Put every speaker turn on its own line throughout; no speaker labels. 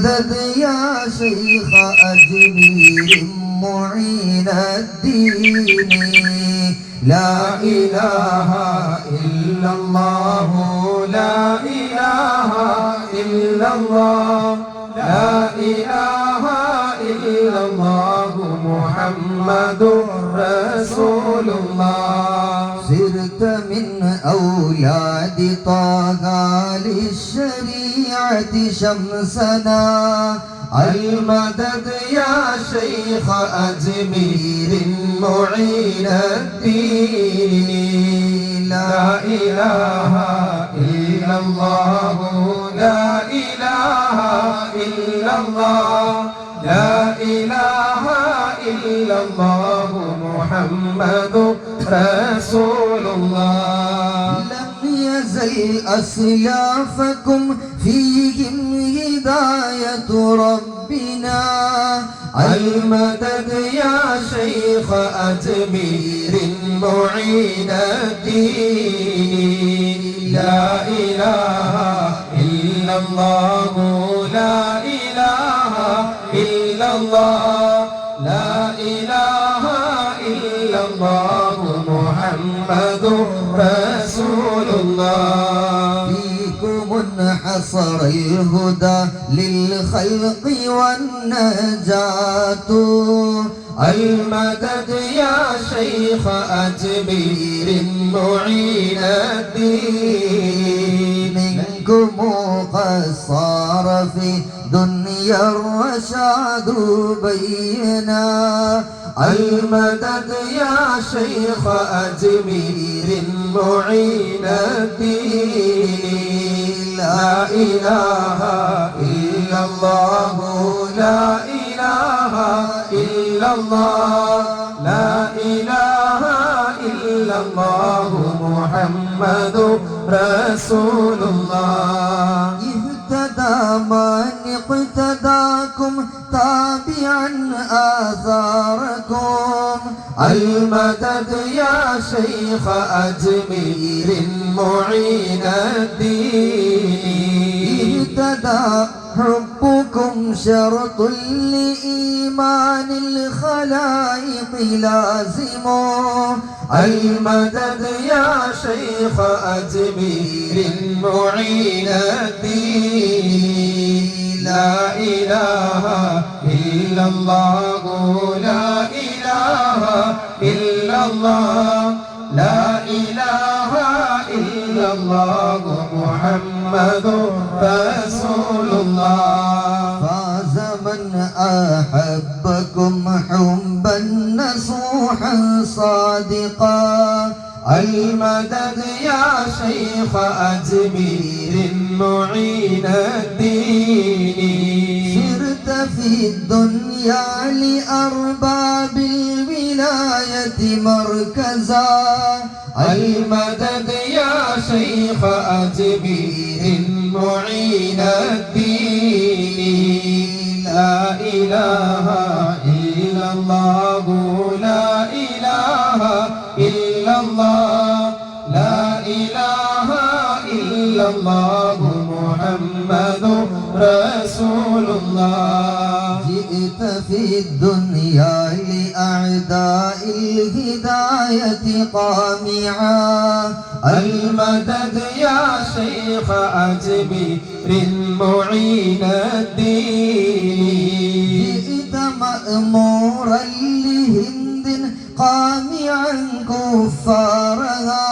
المدد يا شيخ أجمير معين الدين. لا إله إلا الله لا إله إلا الله لا إله إلا الله محمد رسول الله. صرت من أولاد طه شمسنا. المدد يا شيخ أجمير معين الدين. لا إله إلا الله لا إله إلا الله لا إله إلا الله محمد رسول الله. لم يزل أسلافكم فيهم هداية ربنا. المدد يا شيخ أجمير معين الدين. لا إله إلا الله لا إله إلا الله. انحصر الهدى للخلق والنجاة. المدد يا شيخ أجمير معين الدين. منكم قد صار في دنيا الرشاد بينا. المدد يا شيخ أجمير معين الدين. لا إله إلا الله لا إله إلا الله لا إله إلا الله محمد رسول الله اهتدى من اقتداكم تابعا آثاركم. المدد يا شيخ أجمير معين الدين. اهتدى حبكم شرط لإيمان الخلائق لازم. المدد يا شيخ أجمير معين الدين. لا إله إلا الله. إلا الله لا إله إلا الله محمد رسول الله. فاز من أحبكم حبا نصوحا صادقا. المدد يا شيخ أجمير معين الدين. في الدنيا لأرباب الولاية مركزا. المدد يا شيخ أجمير معين الدين. لا إله إلا الله لا إله إلا الله لا إله إلا الله محمد رسول الله. جئت في الدنيا لأعداء الهداية قامعا. المدد يا شيخ أجمير معين الدين. جئت مأمورا لهند قامعا كفارها.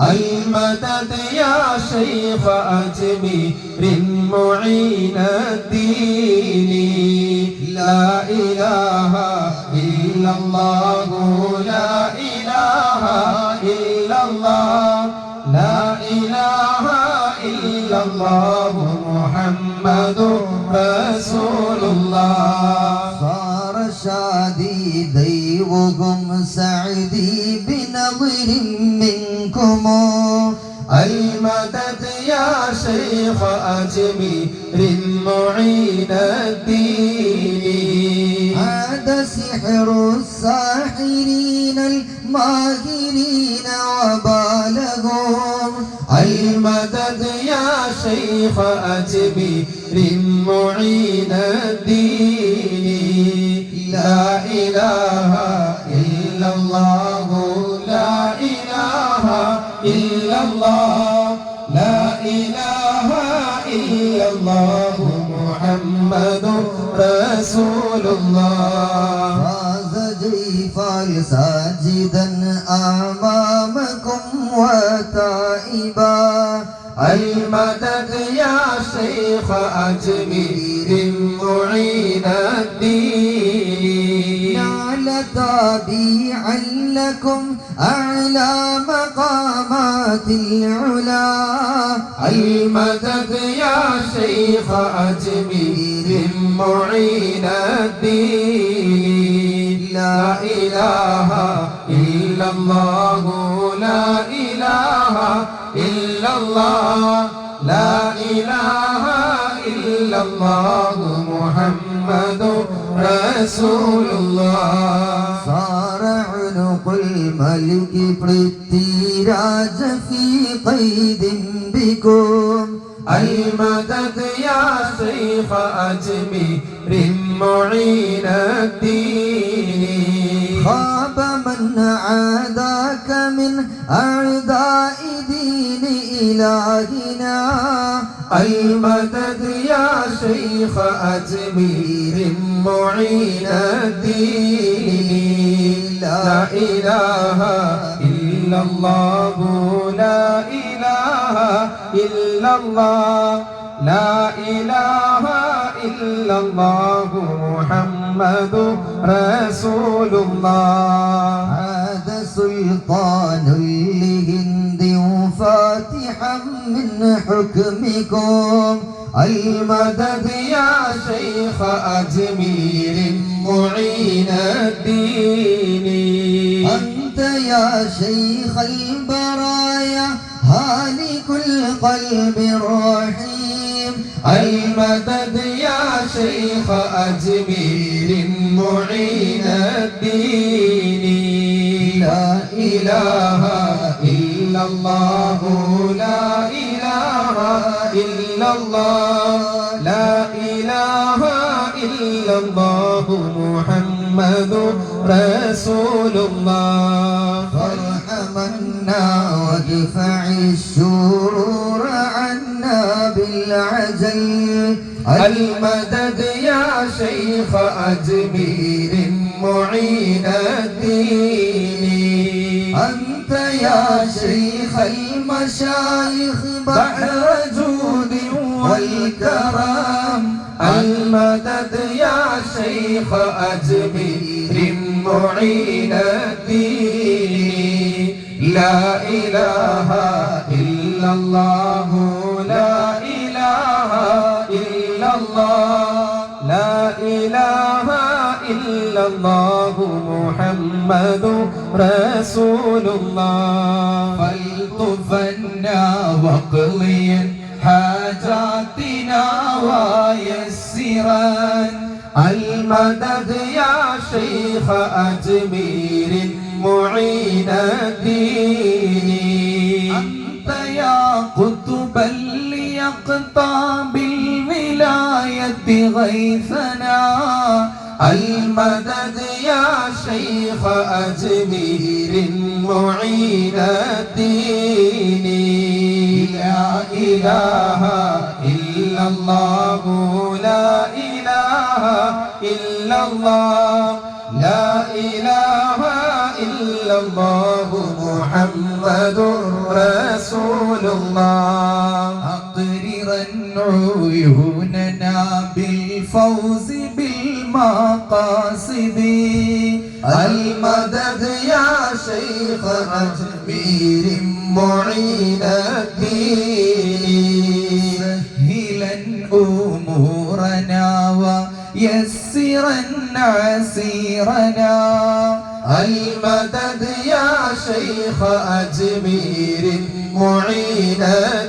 المدد يا شيخ أجمير معين الدين. لا إله إلا الله لا إله إلا الله لا إله إلا الله محمد رسول الله. صار شادي ديوكم سعدي بنظر منكم. المدد يا شيخ أجمير معين الدين. سحر الساحرين الماهرين وبالغهم. المدد يا شيخ أجمير معين الدين. لا إله إلا الله لا إله إلا الله لا إله إلا الله محمد رسول الله.
ساجدا أمامكم وتائبا.
المدد يا شيخ أجمير معين الدين.
نال تابعا لكم أعلى مقامات العلا.
المدد يا شيخ أجمير معين الدين. إله إلا الله لا إله إلا الله لا إله إلا الله محمد رسول الله.
صار عنق الملك پرتيراج في قيد بكم.
المدد يا شيخ أجمير معين الدين.
من عاداك من أعداء دين إلهنا.
المدد يا شيخ أجمير معين الدين. لا إله إلا الله لا إله إلا الله. لا إله إلا الله محمد رسول الله.
عاد سلطان لهند فاتحا من حكمكم.
ألمدد يا شيخ أجمير معين الدين.
أنت يا شيخ البرايا هالك القلب الرحيم
المدد يا شيخ أجمير معين الدين. لا إله إلا الله لا إله إلا الله لا إله إلا الله محمد رسول الله.
فارحمنا وادفع الشرور. بالعجل
المدد يا شيخ أجمير معين الدين.
أنت يا شيخ المشايخ بحر جود والكرم
المدد يا شيخ أجمير معين الدين. لا إله إلا الله. لا إله إلا الله. لا إله إلا الله محمد رسول الله فالطفنا وقضيا حاجاتنا ويسرا. المدد يا شيخ أجمير معين الدين.
أنت يا قطبا ليقطع بالولاية غيثنا
المدد يا شيخ أجمير معين الدين. لا إله إلا الله لا إله إلا الله لا إله إلا الله محمد رسول الله. شيخ أجمير معين
سهلا أمورنا ويسرا عسيرنا
المدد يا شيخ أجمير معين الدين